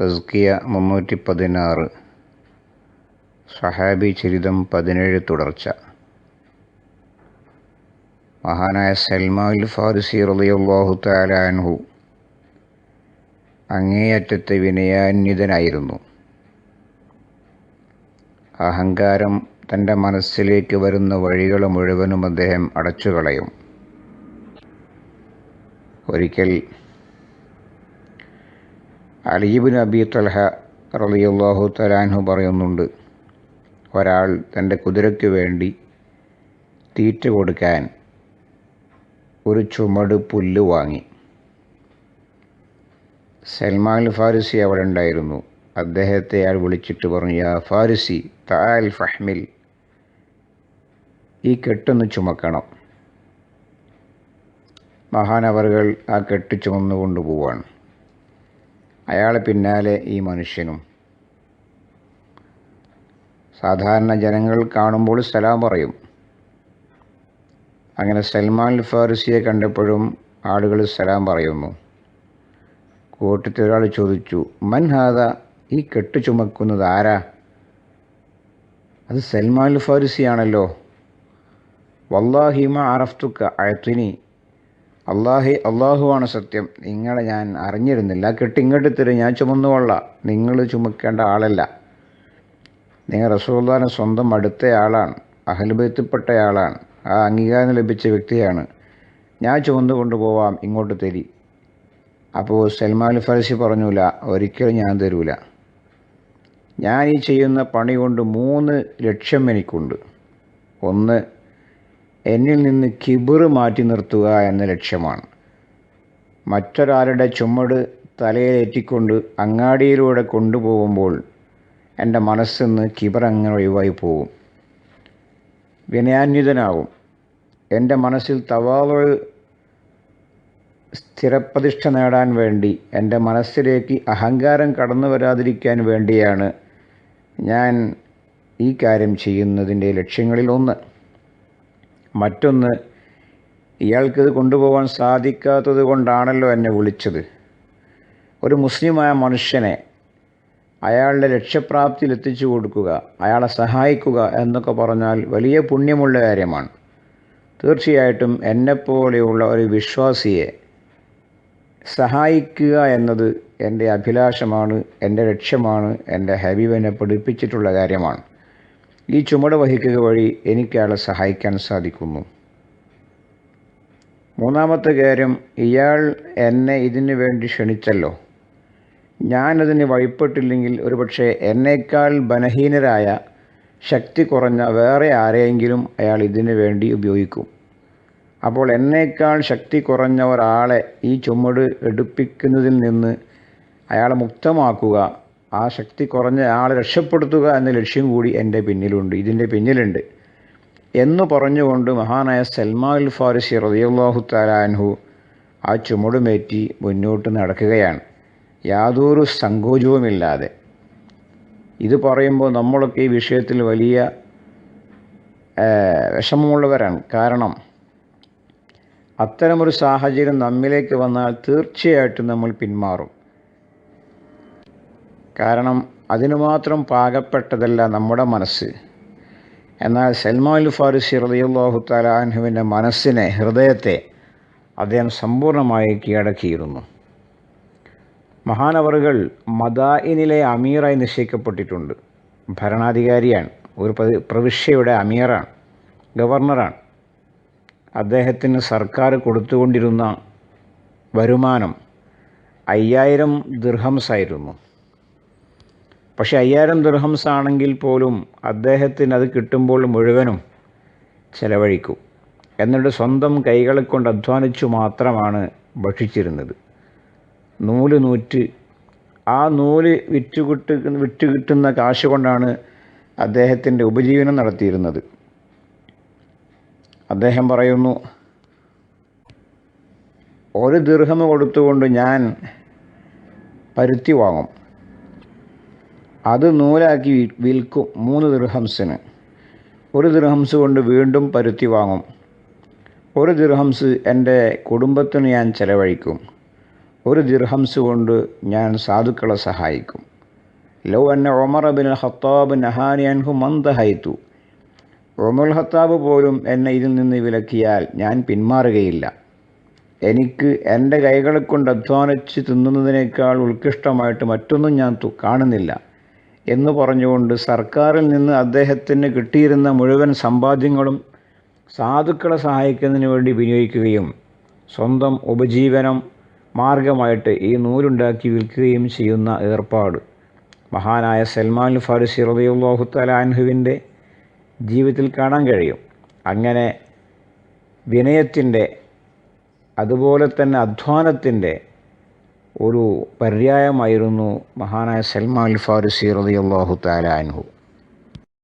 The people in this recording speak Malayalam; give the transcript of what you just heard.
തസ്കിയ മുന്നൂറ്റി പതിനാറ് സഹാബി ചരിതം പതിനേഴ് തുടർച്ച. മഹാനായ സൽമാൽ ഫാരിസി റളിയല്ലാഹു താലാൻഹു അങ്ങേയറ്റത്തെ വിനയാന്വിതനായിരുന്നു. അഹങ്കാരം തന്റെ മനസ്സിലേക്ക് വരുന്ന വഴികൾ മുഴുവനും അദ്ദേഹം അടച്ചുകളയും. ഒരിക്കൽ അലീബിൻ അബി തൽഹ റളിയല്ലാഹു തലാൻഹു പറയുന്നുണ്ട് ഒരാൾ തന്റെ കുതിരയ്ക്ക് വേണ്ടി തീറ്റ കൊടുക്കാൻ ഒരു ചുമട് പുല്ല് വാങ്ങി. സൽമാൻ ഫാരിസി അവിടെ ഉണ്ടായിരുന്നു. അദ്ദേഹത്തെ അയാൾ വിളിച്ചിട്ട് പറഞ്ഞു യാ ഫാരിസി താൽ ഫഹ്മിൽ ഈ കെട്ടൊന്ന് ചുമക്കണം. മഹാനവറുകൾ ആ കെട്ട് ചുമന്നു കൊണ്ടുപോവാണ് അയാളെ പിന്നാലെ ഈ മനുഷ്യനും. സാധാരണ ജനങ്ങൾ കാണുമ്പോൾ സലാം പറയും. അങ്ങനെ സൽമാൻ ഫാരിസിയെ കണ്ടപ്പോഴും ആളുകൾ സലാം പറയുന്നു. കൂട്ടത്തിലൊരാൾ ചോദിച്ചു മൻഹാദ ഈ കെട്ട് ചുമക്കുന്നത് ആരാ? അത് സൽമാൻ ഫാരിസിയാണല്ലോ. വല്ലാഹിമ അറഫ്തുക്ക അഴത്തിനി അള്ളാഹി അള്ളാഹുവാണ് സത്യം. നിങ്ങളെ ഞാൻ അറിഞ്ഞിരുന്നില്ല. കെട്ടിങ്ങോട്ട് തരും ഞാൻ ചുമന്നുകൊള്ള നിങ്ങൾ ചുമക്കേണ്ട ആളല്ല. നിങ്ങൾ റസൂല്ലാനെ സ്വന്തം അടുത്ത ആളാണ്. അഹലുബൈത്തിൽപ്പെട്ട ആളാണ്. ആ അംഗീകാരം ലഭിച്ച വ്യക്തിയാണ്. ഞാൻ ചുമന്നു കൊണ്ടുപോവാം ഇങ്ങോട്ട് തരി. അപ്പോൾ സൽമാൻ ഫർസി പറഞ്ഞൂല ഒരിക്കലും ഞാൻ തരൂല. ഞാൻ ഈ ചെയ്യുന്ന പണി കൊണ്ട് മൂന്ന് ലക്ഷ്യം എനിക്കുണ്ട്. ഒന്ന് എന്നിൽ നിന്ന് കിബിറ് മാറ്റി നിർത്തുക എന്ന ലക്ഷ്യമാണ്. മറ്റൊരാളുടെ ചുമട് തലയിലേറ്റിക്കൊണ്ട് അങ്ങാടിയിലൂടെ കൊണ്ടുപോകുമ്പോൾ എന്റെ മനസ്സിന്ന് കിബർ അങ്ങനെ ഒഴിവായി പോകും. വിനയാന്വിതനാവും എന്റെ മനസ്സിൽ തവാവ് സ്ഥിരപ്രതിഷ്ഠ നേടാൻ വേണ്ടി എന്റെ മനസ്സിലേക്ക് അഹങ്കാരം കടന്നു വരാതിരിക്കാൻ വേണ്ടിയാണ് ഞാൻ ഈ കാര്യം ചെയ്യുന്നതിന്റെ ലക്ഷ്യങ്ങളിൽ ഒന്ന്. മറ്റൊന്ന് ഇയാൾക്കിത് കൊണ്ടുപോകാൻ സാധിക്കാത്തത് കൊണ്ടാണല്ലോ എന്നെ വിളിച്ചത്. ഒരു മുസ്ലിമായ മനുഷ്യനെ അയാളുടെ ലക്ഷ്യപ്രാപ്തിയിൽ എത്തിച്ചു കൊടുക്കുക അയാളെ സഹായിക്കുക എന്നൊക്കെ പറഞ്ഞാൽ വലിയ പുണ്യമുള്ള കാര്യമാണ്. തീർച്ചയായിട്ടും എന്നെപ്പോലെയുള്ള ഒരു വിശ്വാസിയെ സഹായിക്കുക എന്നത് എന്റെ അഭിലാഷമാണ് എന്റെ ലക്ഷ്യമാണ് എന്റെ ഹബീബിനെ പഠിപ്പിച്ചിട്ടുള്ള കാര്യമാണ്. ഈ ചുമട് വഹിക്കുക വഴി എനിക്ക് അയാളെ സഹായിക്കാൻ സാധിക്കുന്നു. മൂന്നാമത്തെ കാര്യം ഇയാൾ എന്നെ ഇതിനു വേണ്ടി ക്ഷണിച്ചല്ലോ. ഞാനതിന് വഴിപ്പെട്ടില്ലെങ്കിൽ ഒരുപക്ഷെ എന്നേക്കാൾ ബലഹീനരായ ശക്തി കുറഞ്ഞ വേറെ ആരെയെങ്കിലും അയാൾ ഇതിനു വേണ്ടി ഉപയോഗിക്കും. അപ്പോൾ എന്നേക്കാൾ ശക്തി കുറഞ്ഞ ഒരാളെ ഈ ചുമട് എടുപ്പിക്കുന്നതിൽ നിന്ന് അയാളെ മുക്തമാക്കുക ആ ശക്തി കുറഞ്ഞ ആളെ രക്ഷപ്പെടുത്തുക എന്ന ലക്ഷ്യം കൂടി എന്റെ പിന്നിലുണ്ട് ഇതിന്റെ പിന്നിലുണ്ട്. എന്ന് പറഞ്ഞുകൊണ്ട് മഹാനായ സൽമാൽ ഫാരിസി റതിയുള്ളാഹു താലാൻഹു ആ ചുമടുമേറ്റി മുന്നോട്ട് നടക്കുകയാണ്. യാതൊരു സങ്കോചവുമില്ലാതെ. ഇത് പറയുമ്പോൾ നമ്മളൊക്കെ ഈ വിഷയത്തിൽ വലിയ വിഷമമുള്ളവരാണ്. കാരണം അത്തരമൊരു സാഹചര്യം നമ്മിലേക്ക് വന്നാൽ തീർച്ചയായിട്ടും നമ്മൾ പിന്മാറും. കാരണം അതിനു മാത്രം പാകപ്പെട്ടതല്ല നമ്മുടെ മനസ്സ്. എന്നാൽ സൽമാൻ ഫാരിസി റളിയല്ലാഹു തലാൻഹുവിന്റെ മനസ്സിനെ ഹൃദയത്തെ അദ്ദേഹം സമ്പൂർണമായി കീഴടക്കിയിരുന്നു. മഹാനവറുകൾ മദായിനിലെ അമീറായി നിശ്ചയിക്കപ്പെട്ടിട്ടുണ്ട്. ഭരണാധികാരിയാണ്. ഒരു പ്രവിശ്യയുടെ അമീറാണ്. ഗവർണറാണ്. അദ്ദേഹത്തിന് സർക്കാർ കൊടുത്തുകൊണ്ടിരുന്ന വരുമാനം അയ്യായിരം ദിർഹംസ് ആയിരുന്നു പക്ഷെ അയ്യായിരം ദിർഹംസ് ആണെങ്കിൽ പോലും അദ്ദേഹത്തിന് അത് കിട്ടുമ്പോൾ മുഴുവനും ചെലവഴിക്കും. എന്നിട്ട് സ്വന്തം കൈകളെ കൊണ്ട് അധ്വാനിച്ചു മാത്രമാണ് ഭക്ഷിച്ചിരുന്നത്. നൂൽ നൂറ്റ് ആ നൂൽ വിറ്റുകിട്ട് വിറ്റുകിട്ടുന്ന വിറ്റ് കിട്ടുന്ന കാശ് കൊണ്ടാണ് അദ്ദേഹത്തിന്റെ ഉപജീവനം നടത്തിയിരുന്നത്. അദ്ദേഹം പറയുന്നു ഒരു ദീർഘം കൊടുത്തുകൊണ്ട് ഞാൻ പരുത്തി വാങ്ങും. അത് നൂലാക്കി വിൽക്കും മൂന്ന് ദിർഹംസിന് ഒരു ദിർഹംസ് കൊണ്ട് വീണ്ടും പരുത്തി വാങ്ങും. ഒരു ദിർഹംസ് എന്റെ കുടുംബത്തിന് ഞാൻ ചെലവഴിക്കും. ഒരു ദിർഹംസ് കൊണ്ട് ഞാൻ സാധുക്കളെ സഹായിക്കും. ലോ എന്നെ ഒമർ ബിൻ ഹത്താബ് നഹാനി അൻഹു മന്ദഹൈത്തു ഒമർ ഹത്താബ് പോലും എന്നെ ഇതിൽ നിന്ന് വിലക്കിയാൽ ഞാൻ പിന്മാറുകയില്ല. എനിക്ക് എന്റെ കൈകളെ കൊണ്ട് അധ്വാനിച്ച് തിന്നുന്നതിനേക്കാൾ ഉത്കൃഷ്ടമായിട്ട് മറ്റൊന്നും ഞാൻ കാണുന്നില്ല. എന്ന് പറഞ്ഞുകൊണ്ട് സർക്കാരിൽ നിന്ന് അദ്ദേഹത്തിന് കിട്ടിയിരുന്ന മുഴുവൻ സമ്പാദ്യങ്ങളും സാധുക്കളെ സഹായിക്കുന്നതിന് വേണ്ടി വിനിയോഗിക്കുകയും സ്വന്തം ഉപജീവനം മാർഗമായിട്ട് ഈ നൂലുണ്ടാക്കി വിൽക്കുകയും ചെയ്യുന്ന ഏർപ്പാട്. മഹാനായ സൽമാൻ ഫാരിസി റളിയല്ലാഹു തആല അൻഹുവിന്റെ ജീവിതത്തിൽ കാണാൻ കഴിയും. അങ്ങനെ വിനയത്തിന്റെ അതുപോലെ തന്നെ അധ്വാനത്തിന്റെ ഒരു പര്യായമായിരുന്നു മഹാനായ സൽമാൻ ഫാരിസി റളിയല്ലാഹു തആല അൻഹു.